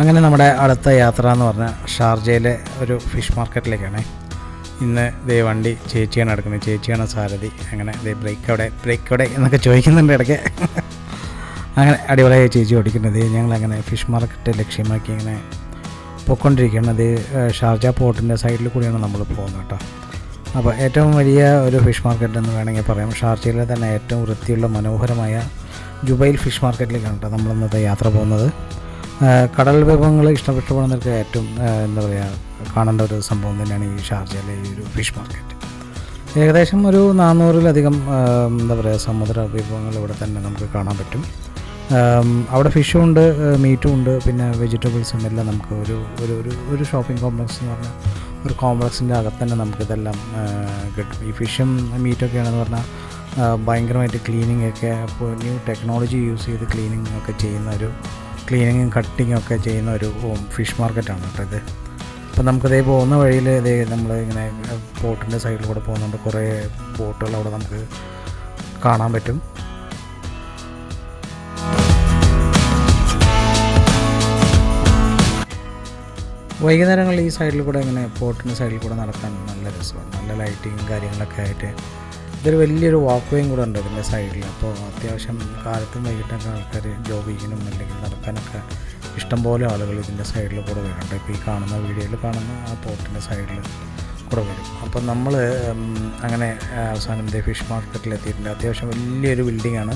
അങ്ങനെ നമ്മുടെ അടുത്ത യാത്ര എന്ന് പറഞ്ഞാൽ ഷാർജയിലെ ഒരു ഫിഷ് മാർക്കറ്റിലേക്കാണ്. ഇന്ന് ദേ വണ്ടി ചേച്ചിയാണ് എടുക്കുന്നത് ചേച്ചിയാണ് സാരഥി. അങ്ങനെ ദേ ബ്രേക്ക് അവിടെ ബ്രേക്ക് അവിടെ എന്നൊക്കെ ചോദിക്കുന്നുണ്ട് ഇടയ്ക്ക്. അങ്ങനെ അടിപൊളിയായി ചേച്ചി ഓടിക്കുന്നത്. ഞങ്ങളങ്ങനെ ഫിഷ് മാർക്കറ്റ് ലക്ഷ്യമാക്കി ഇങ്ങനെ പോയിക്കൊണ്ടിരിക്കുന്നത് ഷാർജ പോർട്ടിന്റെ സൈഡിൽ കൂടിയാണ് നമ്മൾ പോകുന്നത് കേട്ടോ. അപ്പോൾ ഏറ്റവും വലിയ ഒരു ഫിഷ് മാർക്കറ്റ് എന്ന് വേണമെങ്കിൽ പറയാം. ഷാർജയിലെ തന്നെ ഏറ്റവും വൃത്തിയുള്ള മനോഹരമായ ജുബൈൽ ഫിഷ് മാർക്കറ്റിലേക്കാണ് കേട്ടോ നമ്മളിന്നത്തെ യാത്ര പോകുന്നത്. കടൽ വിഭവങ്ങൾ ഇഷ്ടപ്പെടുന്നവർക്ക് ഏറ്റവും എന്താ പറയുക കാണേണ്ട ഒരു സംഭവം തന്നെയാണ് ഈ ഷാർജയിലെ ഈ ഒരു ഫിഷ് മാർക്കറ്റ്. ഏകദേശം ഒരു നാനൂറിലധികം എന്താ പറയുക സമുദ്ര വിഭവങ്ങൾ ഇവിടെ തന്നെ നമുക്ക് കാണാൻ പറ്റും. അവിടെ ഫിഷും ഉണ്ട് മീറ്റും ഉണ്ട് പിന്നെ വെജിറ്റബിൾസും എല്ലാം നമുക്ക് ഒരു ഒരു ഒരു ഒരു ഷോപ്പിംഗ് കോംപ്ലക്സ് എന്ന് പറഞ്ഞാൽ ഒരു കോംപ്ലക്സിന്റെ അകത്ത് തന്നെ നമുക്കിതെല്ലാം കിട്ടും. ഈ ഫിഷും മീറ്റൊക്കെയാണെന്ന് പറഞ്ഞാൽ ആ, ഭയങ്കരമായിട്ട് ക്ലീനിങ് ഒക്കെ അപ്പോൾ ന്യൂ ടെക്നോളജി യൂസ് ചെയ്ത് ക്ലീനിങ് ഒക്കെ ചെയ്യുന്ന ഒരു ക്ലീനിങ്ങും കട്ടിങ്ങും ഒക്കെ ചെയ്യുന്ന ഒരു ഫിഷ് മാർക്കറ്റാണ് കേട്ടോ ഇത്. അപ്പോൾ നമുക്കതേ പോകുന്ന വഴിയിൽ ഇതേ നമ്മൾ ഇങ്ങനെ ബോട്ടിന്റെ സൈഡിൽ കൂടെ പോകുന്നുണ്ട്. കുറേ ബോട്ടുകൾ അവിടെ നമുക്ക് കാണാൻ പറ്റും. വൈകുന്നേരങ്ങളിൽ ഈ സൈഡിൽ കൂടെ ഇങ്ങനെ ബോട്ടിന്റെ സൈഡിൽ കൂടെ നടക്കാൻ നല്ല രസമാണ്. നല്ല ലൈറ്റിങ്ങും കാര്യങ്ങളൊക്കെ ആയിട്ട്. ഇതൊരു വലിയൊരു വാക്ക് വേയും കൂടെ ഉണ്ട് ഇതിന്റെ സൈഡിൽ അപ്പോൾ അത്യാവശ്യം കാലത്തും വൈകിട്ടൊക്കെ ആൾക്കാർ ജോഗിങ്ങിനും അല്ലെങ്കിൽ നടക്കാനൊക്കെ ഇഷ്ടംപോലെ ആളുകൾ ഇതിന്റെ സൈഡിൽ കൂടെ വരുന്നുണ്ട്. ഇപ്പോൾ ഈ കാണുന്ന വീഡിയോയിൽ കാണുന്ന ആ പോർട്ടിന്റെ സൈഡിൽ കൂടെ വരും. അപ്പം നമ്മൾ അങ്ങനെ അവസാനം ദേ ഫിഷ് മാർക്കറ്റിൽ എത്തിയിട്ടുണ്ട്. അത്യാവശ്യം വലിയൊരു ബിൽഡിംഗ് ആണ്.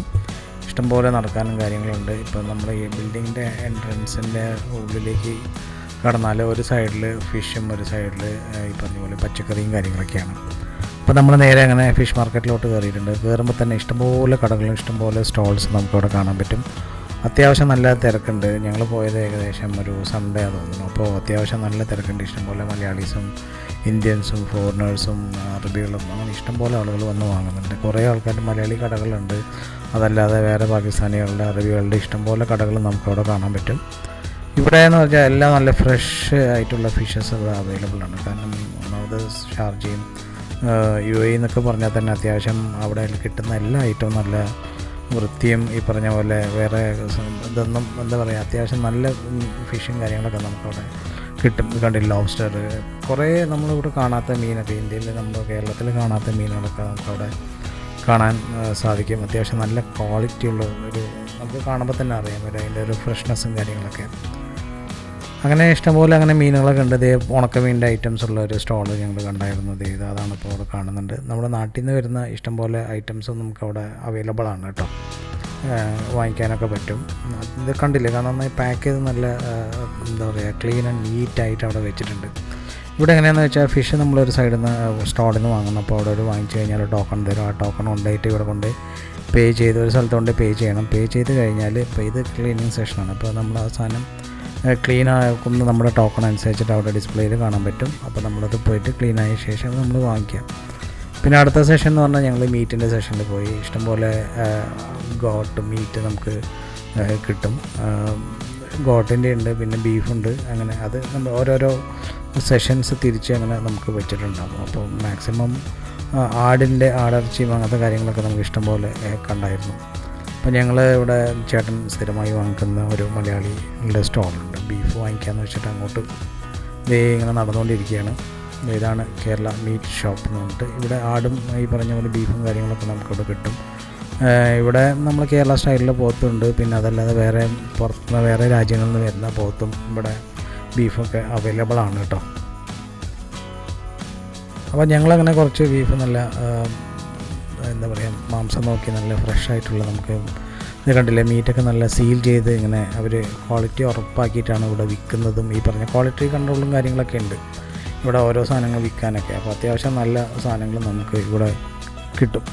ഇഷ്ടംപോലെ നടക്കാനും കാര്യങ്ങളുണ്ട്. ഇപ്പം നമ്മൾ ഈ ബിൽഡിങ്ങിന്റെ എൻട്രൻസിന്റെ ഉള്ളിലേക്ക് കടന്നാൽ ഒരു സൈഡിൽ ഫിഷും ഒരു സൈഡിൽ ഈ പറഞ്ഞ പോലെ പച്ചക്കറിയും കാര്യങ്ങളൊക്കെയാണ്. അപ്പോൾ നമ്മൾ നേരെ അങ്ങനെ ഫിഷ് മാർക്കറ്റിലോട്ട് കയറിയിട്ടുണ്ട്. കയറുമ്പോൾ തന്നെ ഇഷ്ടംപോലെ കടകളും ഇഷ്ടംപോലെ സ്റ്റോൾസ് നമുക്കവിടെ കാണാൻ പറ്റും. അത്യാവശ്യം നല്ല തിരക്കുണ്ട്. ഞങ്ങൾ പോയത് ഏകദേശം ഒരു സൺഡേ തോന്നുന്നു. അപ്പോൾ അത്യാവശ്യം നല്ല തിരക്കുണ്ട്. ഇഷ്ടംപോലെ മലയാളീസും ഇന്ത്യൻസും ഫോറിനേഴ്സും അറബികളും അങ്ങനെ ഇഷ്ടംപോലെ ആളുകൾ വന്ന് വാങ്ങുന്നുണ്ട്. കുറേ ആൾക്കാർ മലയാളി കടകളുണ്ട്. അതല്ലാതെ വേറെ പാകിസ്ഥാനികളുടെ അറബികളുടെ ഇഷ്ടംപോലെ കടകൾ നമുക്കവിടെ കാണാൻ പറ്റും. ഇവിടെ എന്ന് പറഞ്ഞാൽ എല്ലാം നല്ല ഫ്രഷ് ആയിട്ടുള്ള ഫിഷസ് അവൈലബിൾ ആണ്. കാരണം ഒന്നാമത് ഷാർജയും യു എ എന്നൊക്കെ പറഞ്ഞാൽ തന്നെ അത്യാവശ്യം അവിടെ കിട്ടുന്ന എല്ലാ ഐറ്റവും നല്ല വൃത്തിയും ഈ പറഞ്ഞ പോലെ വേറെ ഇതൊന്നും എന്താ പറയുക അത്യാവശ്യം നല്ല ഫിഷും കാര്യങ്ങളൊക്കെ നമുക്കവിടെ കിട്ടും. കണ്ടില്ല ലോബ്സ്റ്റർ കുറേ നമ്മളിവിടെ കാണാത്ത മീനൊക്കെ ഇന്ത്യയിൽ നമ്മൾ കേരളത്തിൽ കാണാത്ത മീനുകളൊക്കെ നമുക്കവിടെ കാണാൻ സാധിക്കും. അത്യാവശ്യം നല്ല ക്വാളിറ്റി ഉള്ള ഒരു നമുക്ക് കാണുമ്പോൾ തന്നെ അറിയാൻ പറ്റും അതിന്റെ ഒരു ഫ്രഷ്നെസ്സും കാര്യങ്ങളൊക്കെ. അങ്ങനെ ഇഷ്ടംപോലെ അങ്ങനെ മീനുകളൊക്കെ ഉണ്ട്. ഇതേ ഉണക്കമീനിന്റെ ഐറ്റംസ് ഉള്ള ഒരു സ്റ്റോൾ ഞങ്ങൾ കണ്ടായിരുന്നു. ഇത് അതാണ് ഇപ്പോൾ അവിടെ കാണുന്നുണ്ട്. നമ്മുടെ നാട്ടിൽ നിന്ന് വരുന്ന ഇഷ്ടംപോലെ ഐറ്റംസ് നമുക്ക് അവിടെ അവൈലബിൾ ആണ് കേട്ടോ. വാങ്ങിക്കാനൊക്കെ പറ്റും. ഇത് കണ്ടില്ലേ? കാരണം നന്നായി പാക്ക് ചെയ്ത് നല്ല എന്താ പറയുക ക്ലീൻ ആൻഡ് നീറ്റായിട്ട് അവിടെ വെച്ചിട്ടുണ്ട്. ഇവിടെ എങ്ങനെയാണെന്ന് വെച്ചാൽ ഫിഷ് നമ്മളൊരു സൈഡിൽ നിന്ന് സ്റ്റോളിൽ നിന്ന് വാങ്ങുന്നു. അപ്പോൾ അവിടെ ഒരു വാങ്ങിച്ചു കഴിഞ്ഞാൽ ടോക്കൺ തരും. ആ ടോക്കൺ കൊണ്ടുപോയിട്ട് ഇവിടെ കൊണ്ട് പേ ചെയ്ത് ഒരു സ്ഥലത്ത് കൊണ്ട് പേ ചെയ്യണം. പേ ചെയ്ത് കഴിഞ്ഞാൽ ഇപ്പോൾ ഇത് ക്ലീനിങ് സെഷനാണ് അപ്പോൾ നമ്മൾ ആ സാധനം ക്ലീൻ ആക്കുന്ന നമ്മുടെ ടോക്കൺ അനുസരിച്ചിട്ട് അവിടെ ഡിസ്പ്ലേയിൽ കാണാൻ പറ്റും. അപ്പോൾ നമ്മളത് പോയിട്ട് ക്ലീൻ ആയ ശേഷം നമ്മൾ വാങ്ങിക്കാം. പിന്നെ അടുത്ത സെഷൻ എന്ന് പറഞ്ഞാൽ ഞങ്ങൾ മീറ്റിന്റെ സെഷനിൽ പോയി. ഇഷ്ടംപോലെ ഗോട്ട് മീറ്റ് നമുക്ക് കിട്ടും. ഗോട്ടിന്റെ ഉണ്ട് പിന്നെ ബീഫുണ്ട് അങ്ങനെ അത് നമ്മൾ ഓരോരോ സെഷൻസ് തിരിച്ച് അങ്ങനെ നമുക്ക് വെച്ചിട്ടുണ്ടാകും അപ്പോൾ മാക്സിമം ആടിന്റെ ആടിറച്ചിയും അങ്ങനത്തെ കാര്യങ്ങളൊക്കെ നമുക്ക് ഇഷ്ടംപോലെ കണ്ടായിരുന്നു. അപ്പോൾ ഞങ്ങൾ ഇവിടെ ചേട്ടൻ സ്ഥിരമായി വാങ്ങിക്കുന്ന ഒരു മലയാളികളുടെ സ്റ്റോളുണ്ട്. ബീഫ് വാങ്ങിക്കാമെന്ന് വെച്ചിട്ട് അങ്ങോട്ട് ദേ ഇങ്ങനെ നടന്നുകൊണ്ടിരിക്കുകയാണ്. ഇതാണ് കേരള മീറ്റ് ഷോപ്പ് എന്ന് പറഞ്ഞിട്ട്. ഇവിടെ ആടും ഈ പറഞ്ഞ പോലെ ബീഫും കാര്യങ്ങളൊക്കെ നമുക്കിവിടെ കിട്ടും. ഇവിടെ നമ്മൾ കേരള സ്റ്റൈലിൽ പോത്തുണ്ട്. പിന്നെ അതല്ലാതെ വേറെ പുറത്തുനിന്ന് വേറെ രാജ്യങ്ങളിൽ നിന്ന് വരുന്ന പോത്തും ഇവിടെ ബീഫൊക്കെ അവൈലബിൾ ആണ് കേട്ടോ. അപ്പോൾ ഞങ്ങളങ്ങനെ കുറച്ച് ബീഫ് നല്ല എന്താ പറയുക മാംസം നോക്കി നല്ല ഫ്രഷ് ആയിട്ടുള്ള നമുക്ക് ഇത് കണ്ടില്ലേ മീറ്റൊക്കെ നല്ല സീൽ ചെയ്ത് ഇങ്ങനെ അവർ ക്വാളിറ്റി ഉറപ്പാക്കിയിട്ടാണ് ഇവിടെ വിൽക്കുന്നതും ഈ പറഞ്ഞ ക്വാളിറ്റി കൺട്രോളും കാര്യങ്ങളൊക്കെ ഉണ്ട്. ഇവിടെ ഓരോ സാധനങ്ങൾ വിൽക്കാനൊക്കെ. അപ്പോൾ അത്യാവശ്യം നല്ല സാധനങ്ങൾ നമുക്ക് ഇവിടെ കിട്ടും.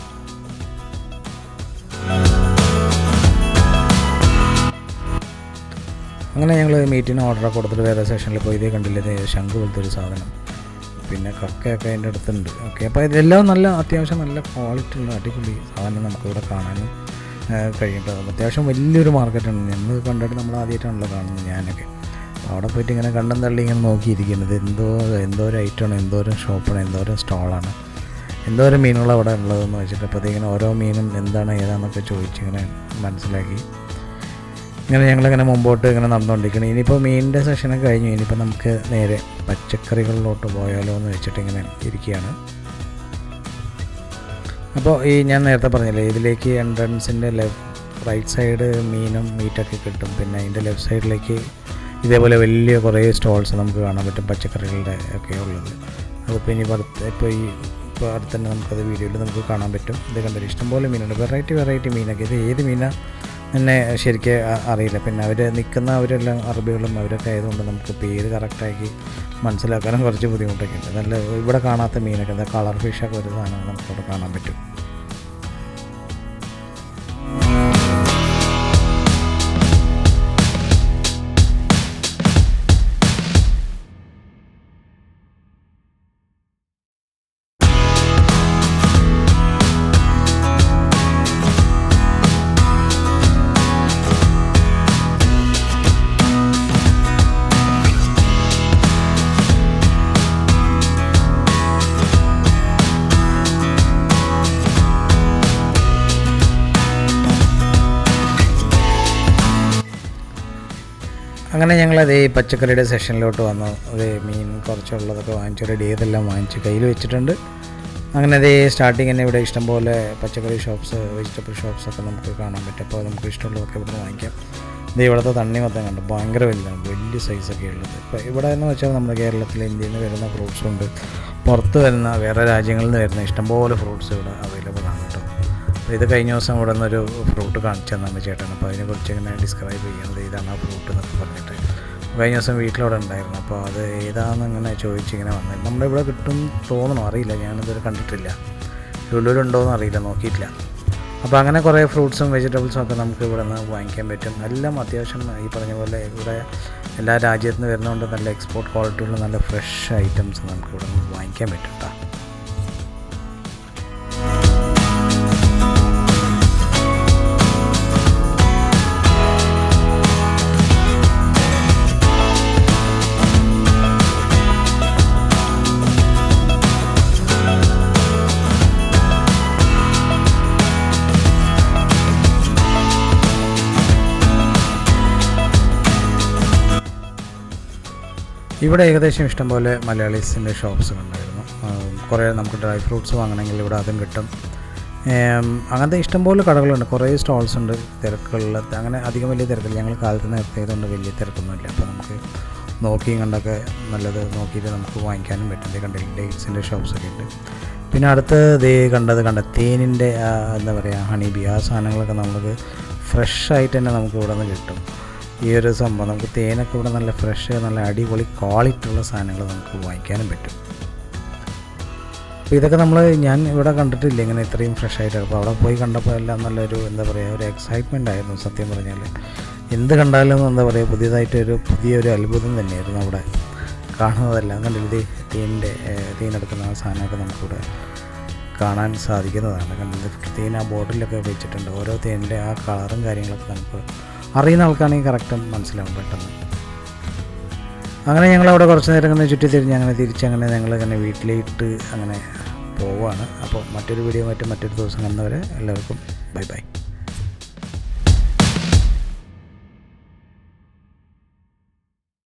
അങ്ങനെ ഞങ്ങൾ മീറ്റിന് ഓർഡറൊക്കെ കൊടുത്തിട്ട് വേറെ സെഷനിൽ പോയി. ഇതേ കണ്ടില്ലേ ശംഖ് പോലത്തെ ഒരു സാധനം. പിന്നെ കക്കയൊക്കെ അതിന്റെ അടുത്തുണ്ട്. ഓക്കെ അപ്പോൾ ഇതെല്ലാം നല്ല അത്യാവശ്യം നല്ല ക്വാളിറ്റി ഉള്ള അടിപൊളി സാധനം നമുക്കിവിടെ കാണാനും കഴിയും. അത്യാവശ്യം വലിയൊരു മാർക്കറ്റാണ് ഞങ്ങൾ കണ്ടിട്ട് നമ്മൾ ആദ്യമായിട്ടാണല്ലോ കാണുന്നത് ഞാനൊക്കെ. അവിടെ പോയിട്ട് ഇങ്ങനെ കണ്ടും തള്ളി ഇങ്ങനെ നോക്കിയിരിക്കുന്നത്. എന്തോ എന്തോ എന്തോരം ഐറ്റമാണ് ഒരു ഷോപ്പാണ് എന്തോ ഒരു സ്റ്റോളാണ് എന്തോരം മീനുകൾ അവിടെ ഉള്ളതെന്ന് വെച്ചിട്ട് അപ്പോൾ അതിങ്ങനെ ഓരോ മീനും എന്താണ് ഏതാണെന്നൊക്കെ ചോദിച്ച് ഇങ്ങനെ മനസ്സിലാക്കി. ഇങ്ങനെ ഞങ്ങളിങ്ങനെ മുമ്പോട്ട് ഇങ്ങനെ നടന്നുകൊണ്ടിരിക്കണം ഇനിയിപ്പോൾ മീനിന്റെ സെഷനൊക്കെ കഴിഞ്ഞു. ഇനിയിപ്പോൾ നമുക്ക് നേരെ പച്ചക്കറികളിലോട്ട് പോയാലോ എന്ന് വെച്ചിട്ട് ഇങ്ങനെ ഇരിക്കുകയാണ്. അപ്പോൾ ഈ ഞാൻ നേരത്തെ പറഞ്ഞില്ലേ ഇതിലേക്ക് എൻട്രൻസിന്റെ ലെഫ്റ്റ് റൈറ്റ് സൈഡ് മീനും മീറ്റൊക്കെ കിട്ടും. പിന്നെ അതിന്റെ ലെഫ്റ്റ് സൈഡിലേക്ക് ഇതേപോലെ വലിയ കുറേ സ്റ്റോൾസ് നമുക്ക് കാണാൻ പറ്റും പച്ചക്കറികളുടെ ഒക്കെ ഉള്ളത്. അതിപ്പോൾ ഇനി അടുത്ത് ഇപ്പോൾ ഈ ഇപ്പോൾ അടുത്ത് തന്നെ നമുക്കത് വീഡിയോയിൽ നമുക്ക് കാണാൻ പറ്റും. ഇത് കണ്ടൊരു ഇഷ്ടംപോലെ മീനുണ്ട്. വെറൈറ്റി വെറൈറ്റി മീനൊക്കെ. ഇത് ഏത് മീനാണ് എന്നെ ശരിക്ക് അറിയില്ല. പിന്നെ അവർ നിൽക്കുന്ന അവരെല്ലാം അറബികളും അവരൊക്കെ ആയതുകൊണ്ട് നമുക്ക് പേര് കറക്റ്റാക്കി മനസ്സിലാക്കാനും കുറച്ച് ബുദ്ധിമുട്ടൊക്കെ ഉണ്ട്. നല്ല ഇവിടെ കാണാത്ത മീനൊക്കെ എന്താ കളർ ഫിഷൊക്കെ ഒരു സാധനം നമുക്കവിടെ കാണാൻ പറ്റും. അങ്ങനെ ഞങ്ങൾ അതേ പച്ചക്കറിയുടെ സെഷനിലോട്ട് വന്നു. അതേ മീൻ കുറച്ചുള്ളതൊക്കെ വാങ്ങിച്ച് റെഡി ചെയ്തെല്ലാം വാങ്ങിച്ച് കയ്യിൽ വെച്ചിട്ടുണ്ട്. അങ്ങനെ അതേ സ്റ്റാർട്ടിങ് തന്നെ ഇവിടെ ഇഷ്ടംപോലെ പച്ചക്കറി ഷോപ്സ് വെജിറ്റബിൾ ഷോപ്സ് ഒക്കെ നമുക്ക് കാണാൻ പറ്റും. അപ്പോൾ നമുക്ക് ഇഷ്ടമുള്ളതൊക്കെ ഇവിടെ വാങ്ങിക്കാം. ഇത് ഇവിടുത്തെ തണ്ണിമത്തം കണ്ടു? ഭയങ്കര വലുതാണ്. വലിയ സൈസൊക്കെ ഉള്ളത്. ഇപ്പോൾ ഇവിടെ എന്ന് വെച്ചാൽ നമ്മുടെ കേരളത്തിൽ ഇന്ത്യയിൽ നിന്ന് വരുന്ന ഫ്രൂട്ട്സും ഉണ്ട്. പുറത്ത് വരുന്ന വേറെ രാജ്യങ്ങളിൽ നിന്ന് വരുന്ന ഇഷ്ടംപോലെ ഫ്രൂട്ട്സ് ഇവിടെ അവൈലബിൾ ആണ് കേട്ടോ. അപ്പോൾ ഇത് കഴിഞ്ഞ ദിവസം ഇവിടെ നിന്നൊരു ഫ്രൂട്ട് കാണിച്ചു തന്നാണ് ചേട്ടൻ. അപ്പോൾ അതിനെക്കുറിച്ച് ഇങ്ങനെ ഡിസ്ക്രൈബ് ചെയ്യുന്നത് ഇതാണ് ആ ഫ്രൂട്ട് എന്നൊക്കെ പറഞ്ഞിട്ട്. കഴിഞ്ഞ ദിവസം വീട്ടിലവിടെ ഉണ്ടായിരുന്നു. അപ്പോൾ അത് ഏതാണെന്ന് ഇങ്ങനെ ചോദിച്ചിങ്ങനെ വന്നത് നമ്മുടെ ഇവിടെ കിട്ടും തോന്നണം അറിയില്ല. ഞാനിതുവരെ കണ്ടിട്ടില്ല. ലുലുലുണ്ടോയെന്ന് അറിയില്ല. നോക്കിയിട്ടില്ല. അപ്പോൾ അങ്ങനെ കുറേ ഫ്രൂട്ട്സും വെജിറ്റബിൾസും ഒക്കെ നമുക്ക് ഇവിടെ നിന്ന് വാങ്ങിക്കാൻ പറ്റും. എല്ലാം അത്യാവശ്യം ഈ പറഞ്ഞ പോലെ ഇവിടെ എല്ലാ രാജ്യത്തുനിന്ന് വരുന്നതുകൊണ്ട് നല്ല എക്സ്പോർട്ട് ക്വാളിറ്റിയുള്ള നല്ല ഫ്രഷ് ഐറ്റംസ് നമുക്ക് ഇവിടെ നിന്ന് വാങ്ങിക്കാൻ പറ്റും കേട്ടോ. ഇവിടെ ഏകദേശം ഇഷ്ടംപോലെ മലയാളീസിന്റെ ഷോപ്സ് ഉണ്ടായിരുന്നു കുറേ നമുക്ക് ഡ്രൈ ഫ്രൂട്ട്സ് വാങ്ങണമെങ്കിൽ ഇവിടെ അതും കിട്ടും. അങ്ങനത്തെ ഇഷ്ടംപോലെ കടകളുണ്ട്. കുറേ സ്റ്റോൾസ് ഉണ്ട് തിരക്കുള്ള അങ്ങനെ അധികം വലിയ തിരക്കില്ല. ഞങ്ങൾ കാലത്ത് നിർത്തിയതുകൊണ്ട് വലിയ തിരക്കൊന്നുമില്ല. അപ്പോൾ നമുക്ക് നോക്കിയും കണ്ടൊക്കെ നല്ലത് നോക്കിയിട്ട് നമുക്ക് വാങ്ങിക്കാനും പറ്റും. കണ്ടിട്ട് ഡേറ്റ്സിന്റെ ഷോപ്സൊക്കെ ഉണ്ട്. പിന്നെ അടുത്ത് ദേ കണ്ടത് കണ്ട തേനിന്റെ എന്താ പറയുക ഹണി ബി ആ സാധനങ്ങളൊക്കെ നമുക്ക് ഫ്രഷ് ആയിട്ട് തന്നെ നമുക്ക് ഇവിടെ നിന്ന് കിട്ടും. ഈ ഒരു സംഭവം. നമുക്ക് തേനൊക്കെ ഇവിടെ നല്ല ഫ്രഷ് നല്ല അടിപൊളി ക്വാളിറ്റി ഉള്ള സാധനങ്ങൾ നമുക്ക് വാങ്ങിക്കാനും പറ്റും. ഇതൊക്കെ നമ്മൾ ഞാൻ ഇവിടെ കണ്ടിട്ടില്ല ഇങ്ങനെ ഇത്രയും ഫ്രഷ് ആയിട്ട്. അപ്പോൾ അവിടെ പോയി കണ്ടപ്പോൾ എല്ലാം നല്ലൊരു എന്താ പറയുക ഒരു എക്സൈറ്റ്മെന്റ് ആയിരുന്നു സത്യം പറഞ്ഞാൽ എന്ത് കണ്ടാലും എന്താ പറയുക പുതിയതായിട്ടൊരു പുതിയൊരു അത്ഭുതം തന്നെയായിരുന്നു അവിടെ കാണുന്നതെല്ലാം. കണ്ടില്ല തീന്റെ തേനെടുക്കുന്ന ആ സാധനമൊക്കെ നമുക്കിവിടെ കാണാൻ സാധിക്കുന്നതാണ്. കണ്ടില്ല തേൻ ആ ബോട്ടിലൊക്കെ വെച്ചിട്ടുണ്ട്. ഓരോ തേനിന്റെ ആ കളറും കാര്യങ്ങളൊക്കെ നമുക്ക് അറിയുന്ന ആൾക്കാണെങ്കിൽ കറക്റ്റ് മനസ്സിലാവും പെട്ടെന്ന്. അങ്ങനെ ഞങ്ങൾ അവിടെ കുറച്ച് നേരം ചുറ്റി തിരിഞ്ഞ് അങ്ങനെ ഞങ്ങൾ ഇങ്ങനെ വീട്ടിലേക്ക് അങ്ങനെ പോവുകയാണ് അപ്പോൾ മറ്റൊരു വീഡിയോ മറ്റും മറ്റൊരു ദിവസം കണ്ടവരെ എല്ലാവർക്കും ബൈ ബൈ